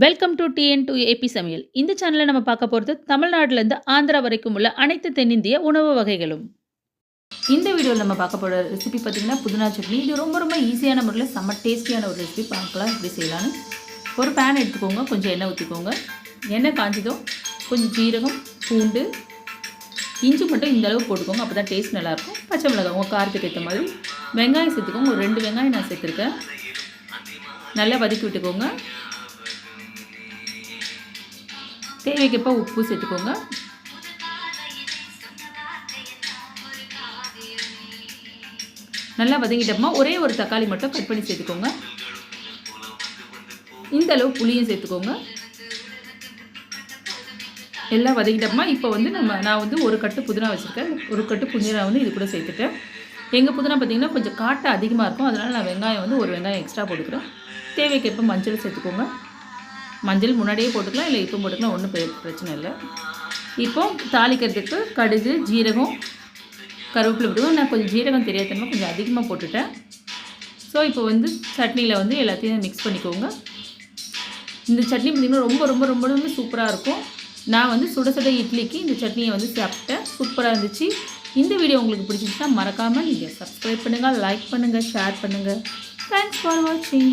Welcome to TN to AP சமையல். இந்த சேனலில் நம்ம பார்க்க போகிறது தமிழ்நாட்டிலேருந்து ஆந்திரா வரைக்கும் உள்ள அனைத்து தென்னிந்திய உணவு வகைகளும். இந்த வீடியோவில் நம்ம பார்க்க போகிற ரெசிபி பார்த்திங்கன்னா புதினா சட்னி. இது ரொம்ப ரொம்ப ஈஸியான முறையில் செம்ம டேஸ்டியான ஒரு ரெசிபி பார்க்கலாம் எப்படி செய்யலான்னு ஒரு பேன் எடுத்துக்கோங்க. கொஞ்சம் எண்ணெய் ஊற்றிக்கோங்க எண்ணெய் காஞ்சதும் கொஞ்சம் ஜீரகம் பூண்டு இஞ்சி மட்டும் இந்த அளவு போட்டுக்கோங்க. அப்போ தான் டேஸ்ட் நல்லாயிருக்கும். பச்சை மிளகாய் உங்கள் காரத்துக்கு ஏற்ற மாதிரி. வெங்காயம் சேர்த்துக்கோங்க. ஒரு ரெண்டு வெங்காயம் நான் சேர்த்துருக்கேன். நல்லா வதக்கி விட்டுக்கோங்க. தேவைக்கப்போ உப்பு சேர்த்துக்கோங்க. நல்லா வதங்கிட்டோமா ஒரே ஒரு தக்காளி மட்டும் கட் பண்ணி சேர்த்துக்கோங்க. இந்த அளவு புளியும் சேர்த்துக்கோங்க. எல்லாம் வதக்கிட்டோமா இப்போ வந்து நம்ம நான் வந்து ஒரு கட்டு புதினா வச்சுருக்கேன். ஒரு கட்டு புதினா வந்து இது கூட சேர்த்துட்டேன். எங்கள் புதினா பார்த்திங்கன்னா கொஞ்சம் காட்டை அதிகமாக இருக்கும். அதனால் நான் வெங்காயம் வந்து ஒரு வெங்காயம் எக்ஸ்ட்ரா போட்டுக்கிறேன். தேவைக்கேற்ப மஞ்சள் சேர்த்துக்கோங்க. மஞ்சள் முன்னாடியே போட்டுக்கலாம் இல்லை இப்போ போட்டுக்கலாம் ஒன்றும் பிரச்சனை இல்லை. இப்போ தாளிக்கிறதுக்கு கடுகு ஜீரகம் கருவேப்பிலை விடுவோம் நான் கொஞ்சம் ஜீரகம் தெரியாதனமாக கொஞ்சம் அதிகமாக போட்டுட்டேன். ஸோ இப்போ வந்து சட்னியில் வந்து எல்லாத்தையும் மிக்ஸ் பண்ணிக்கோங்க. இந்த சட்னி பார்த்திங்கன்னா ரொம்ப ரொம்ப ரொம்ப ரொம்ப சூப்பராக இருக்கும். நான் வந்து சுட சுட இட்லிக்கு இந்த சட்னியை வந்து சாப்பிட்டேன். சூப்பராக இருந்துச்சு. இந்த வீடியோ உங்களுக்கு பிடிச்சிருச்சுன்னா மறக்காமல் நீங்கள் சப்ஸ்கிரைப் பண்ணுங்கள் லைக் பண்ணுங்கள் ஷேர் பண்ணுங்கள் தேங்க்ஸ் ஃபார் வாட்சிங்